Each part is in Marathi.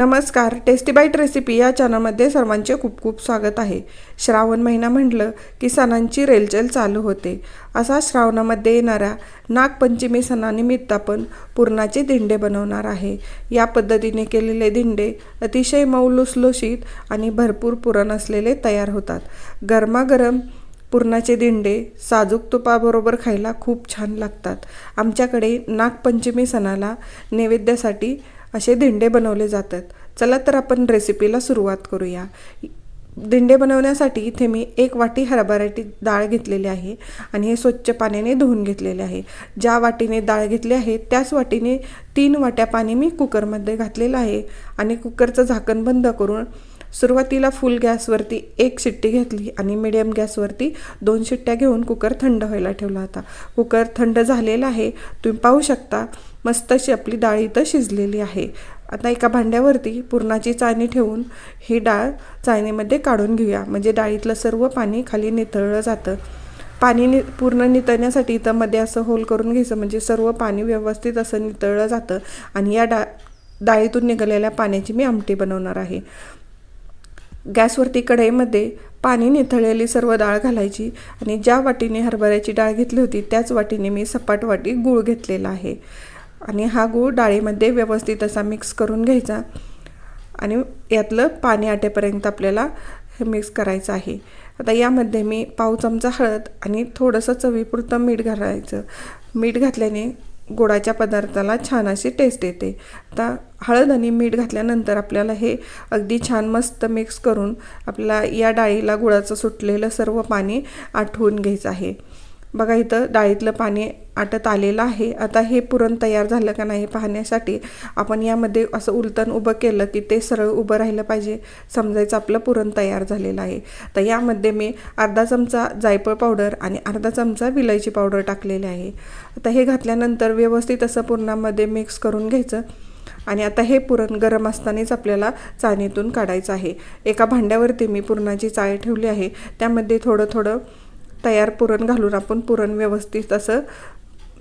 नमस्कार टेस्टी बाईट रेसिपी या चॅनलमध्ये सर्वांचे खूप खूप स्वागत आहे. श्रावण महिना म्हटलं की सणांची रेलचेल चालू होते. असा श्रावणामध्ये येणाऱ्या नागपंचमी सणानिमित्त आपण पुरणाचे दिंडे बनवणार आहे. या पद्धतीने केलेले दिंडे अतिशय मऊ लुसलुशीत आणि भरपूर पुरण असलेले तयार होतात. गरमागरम पुरणाचे दिंडे साजूक तुपाबरोबर खायला खूप छान लागतात. आमच्याकडे नागपंचमी सणाला नैवेद्यासाठी असे दिंडे बनवले जातात. चला तर आपण रेसिपीला सुरुवात करूया. दिंडे बनवण्यासाठी इथे मी एक वाटी हरभऱ्याची डाळ घेतलेली आहे आणि हे स्वच्छ पाण्याने धुवून घेतलेले आहे. ज्या वाटीने डाळ घेतली आहे त्याच वाटीने तीन वाट्या पाणी मी कुकरमध्ये घातलेलं आहे आणि कुकरचं झाकण बंद करून सुरुवातीला फुल गॅसवरती एक शिट्टी घेतली आणि मिडियम गॅसवरती दोन शिट्ट्या घेऊन कुकर थंड व्हायला ठेवला होता. कुकर थंड झालेला आहे तुम्ही पाहू शकता मस्त अशी आपली डाळ इथं शिजलेली आहे. आता एका भांड्यावरती पुरणाची चाळणी ठेवून ही डाळ चाळणीमध्ये काढून घेऊया. म्हणजे डाळीतलं सर्व पाणी खाली नितळलं जातं. पाणी नि पूर्ण नितळण्यासाठी इथं मध्ये असं होल करून घ्यायचं म्हणजे सर्व पाणी व्यवस्थित असं नितळलं जातं. आणि या डा डाळीतून निघालेल्या पाण्याची मी आमटी बनवणार आहे. गॅसवरती कढईमध्ये पाणी निथळलेली सर्व डाळ घालायची आणि ज्या वाटीने हरभऱ्याची डाळ घेतली होती त्याच वाटीने मी सपाट वाटी गूळ घेतलेला आहे. आणि हा गूळ डाळीमध्ये व्यवस्थित असा मिक्स करून घ्यायचा आणि यातलं पाणी आटेपर्यंत आपल्याला हे मिक्स करायचं आहे. आता यामध्ये मी पाव चमचा हळद आणि थोडंसं चवीपुरतं मीठ घालायचं. मीठ घातल्याने गोडाच्या पदार्थाला छान अशी टेस्ट येते. आता हळद आणि मीठ घातल्यानंतर आपल्याला हे अगदी छान मस्त मिक्स करून आपल्याला या डाळीला गुळाचं सुटलेलं सर्व पाणी आठवून घ्यायचं आहे. बघा इथं डाळीतलं पाणी आटत आलेलं आहे. आता हे पुरण तयार झालं का नाही पाहण्यासाठी आपण यामध्ये असं उलटण उभं केलं की ते सरळ उभं राहिलं पाहिजे. समजायचं आपलं पुरण तयार झालेलं आहे. तर यामध्ये मी अर्धा चमचा जायफळ पावडर आणि अर्धा चमचा विलायची पावडर टाकलेली आहे. आता हे घातल्यानंतर व्यवस्थित असं पुरणामध्ये मिक्स करून घ्यायचं. आणि आता हे पुरण गरम असतानाच आपल्याला चाळणीतून काढायचं आहे. एका भांड्यावरती मी पुरणाची चाळ ठेवली आहे. त्यामध्ये थोडं थोडं तयार पुरण घालून आपण पुरण व्यवस्थित असं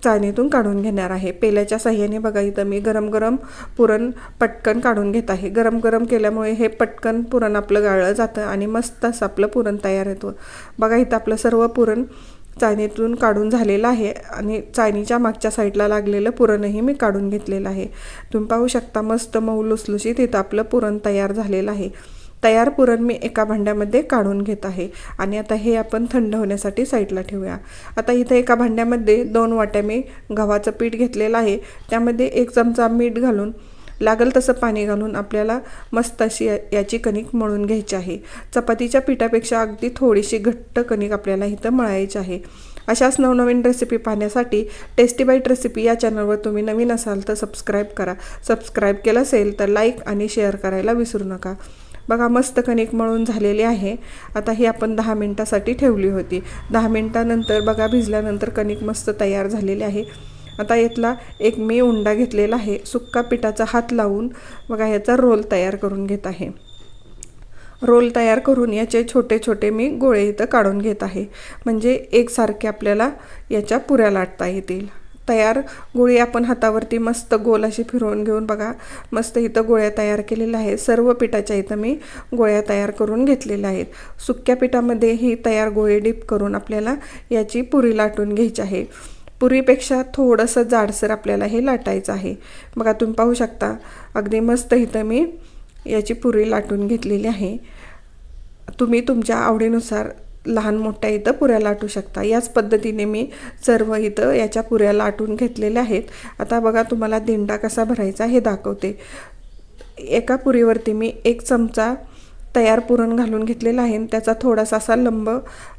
चाळणीतून काढून घेणार आहे. पेल्याच्या साह्याने बघा इथं मी गरम गरम पुरण पटकन काढून घेत आहे. गरम गरम केल्यामुळे हे पटकन पुरण आपलं गाळलं जातं आणि मस्त असं आपलं पुरण तयार होतं. बघा इथं आपलं सर्व पुरण चाळणीतून काढून झालेलं आहे आणि चाळणीच्या मागच्या साईडला लागलेलं पुरणही मी काढून घेतलेलं आहे. तुम्ही पाहू शकता मस्त मऊ लुसलुशीत इथं आपलं पुरण तयार झालेलं आहे. तयार पुरण मी एका भांड्यामध्ये काढून घेत आहे. आणि आता हे आपण थंड होण्यासाठी साईडला ठेवूया. आता इथं एका भांड्यामध्ये दोन वाट्या मी गव्हाचं पीठ घेतलेलं आहे. त्यामध्ये एक चमचा मीठ घालून लागल तसं पाणी घालून आपल्याला मस्त अशी याची कणिक मळून घ्यायची आहे. चपातीच्या पिठापेक्षा अगदी थोडीशी घट्ट कणिक आपल्याला इथं मळायची आहे. अशाच नवनवीन रेसिपी पाहण्यासाठी टेस्टी बाईट रेसिपी या चॅनलवर तुम्ही नवीन असाल तर सबस्क्राईब करा. सबस्क्राईब केलं असेल तर लाईक आणि शेअर करायला विसरू नका. बघा मस्त कणिक मळून झालेली आहे. आता ही आपण दहा मिनटासाठी ठेवली होती. दहा मिनटानंतर बघा भिजल्यानंतर कणिक मस्त तयार झालेली आहे. आता यातला एक मी उंडा घेतलेला आहे. सुक्का पिठाचा हात लावून बघा याचा रोल तयार करून घेत आहे. रोल तयार करून याचे छोटे छोटे मी गोळे इथं काढून घेत आहे. म्हणजे एकसारखे आपल्याला याच्या पुऱ्या लाटता येतील. तयार. गोळी आपण हातावरती मस्त गोल अशी फिरवून घेऊन बघा. मस्त इथं गोळ्या तयार केलेल्या आहेत. सर्व पिठाच्या इथं मी गोळ्या तयार करून घेतलेल्या आहेत. सुक्या पिठामध्ये ही तयार गोळे डीप करून आपल्याला याची पुरी लाटून घ्यायची आहे. पुरीपेक्षा थोडंसं जाडसर आपल्याला हे लाटायचं आहे. बघा तुम्ही पाहू शकता. अगदी मस्त इथं मी याची पुरी लाटून घेतलेली आहे. तुम्ही तुमच्या आवडीनुसार लहान मोठ्या इथं पुऱ्या लाटू शकता. याच पद्धतीने मी सर्व इथं याच्या पुऱ्या लाटून घेतलेल्या आहेत. आता बघा तुम्हाला दिंडा कसा भरायचा हे दाखवते. एका पुरीवरती मी एक चमचा तयार पुरण घालून घेतलेलं आहे त्याचा थोडासा असा लंब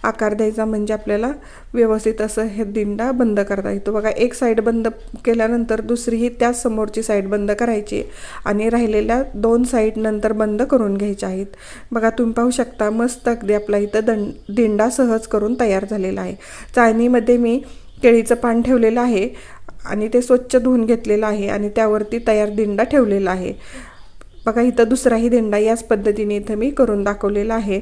आकार द्यायचा म्हणजे आपल्याला व्यवस्थित असं हे दिंडा बंद करता येतो. बघा एक साईड बंद केल्यानंतर दुसरीही त्याच समोरची साईड बंद करायची आणि राहिलेल्या दोन साईड नंतर बंद करून घ्यायच्या आहेत. बघा तुम्ही पाहू शकता मस्त अगदी आपला इथं दं दिंडा सहज करून तयार झालेला आहे. चाळणीमध्ये मी केळीचं पान ठेवलेलं आहे आणि ते स्वच्छ धुवून घेतलेलं आहे आणि त्यावरती तयार दिंडा ठेवलेला आहे. बघा इथं दुसराही दिंडा याच पद्धतीने इथं मी करून दाखवलेला आहे.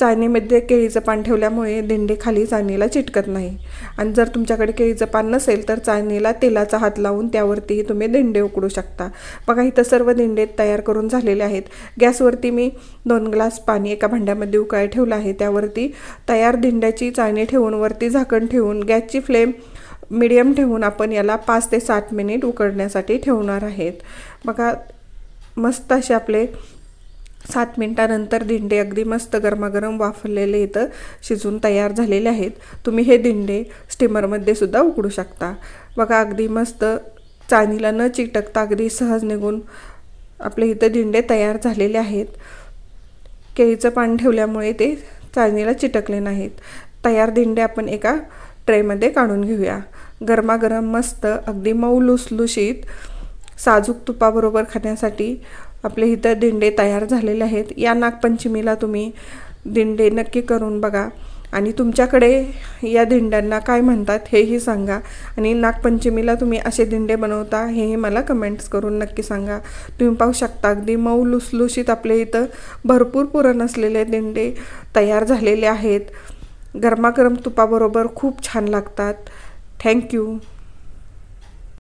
चाळणीमध्ये केळीचं पान ठेवल्यामुळे दिंडे खाली चाळणीला चिटकत नाही. आणि जर तुमच्याकडे केळीचं पान नसेल तर चाळणीला तेलाचा हात लावून त्यावरतीही तुम्ही दिंडे उकडू शकता. बघा इथं सर्व दिंडे तयार करून झालेले आहेत. गॅसवरती मी दोन ग्लास पाणी एका भांड्यामध्ये उकाळ ठेवलं आहे. त्यावरती तयार दिंड्याची चाळणी ठेवून वरती झाकण ठेवून गॅसची फ्लेम मिडियम ठेवून आपण याला पाच ते सात मिनिट उकडण्यासाठी ठेवणार आहेत. बघा मस्त असे आपले सात मिनटानंतर दिंडे अगदी मस्त गरमागरम वाफरलेले इथं शिजून तयार झालेले आहेत. तुम्ही हे दिंडे स्टीमरमध्ये सुद्धा उकडू शकता. बघा अगदी मस्त चानीला न चिकटकता अगदी सहज निघून आपले इथं दिंडे तयार झालेले आहेत. केळीचं पान ठेवल्यामुळे ते चाळणीला चिटकले नाहीत. तयार दिंडे आपण एका ट्रेमध्ये काढून घेऊया. गरमागरम मस्त अगदी मऊ लुसलुशीत साजूक तुपाबरोबर खाण्यासाठी आपले इथं दिंडे तयार झालेले आहेत. या नागपंचमीला तुम्ही दिंडे नक्की करून बघा. आणि तुमच्याकडे या दिंड्यांना काय म्हणतात हेही सांगा. आणि नागपंचमीला तुम्ही असे दिंडे बनवता हेही मला कमेंट्स करून नक्की सांगा. तुम्ही पाहू शकता अगदी मऊ लुसलुशीत आपले इथं भरपूर पुरण असलेले दिंडे तयार झालेले आहेत. गरमागरम तुपाबरोबर खूप छान लागतात. थँक्यू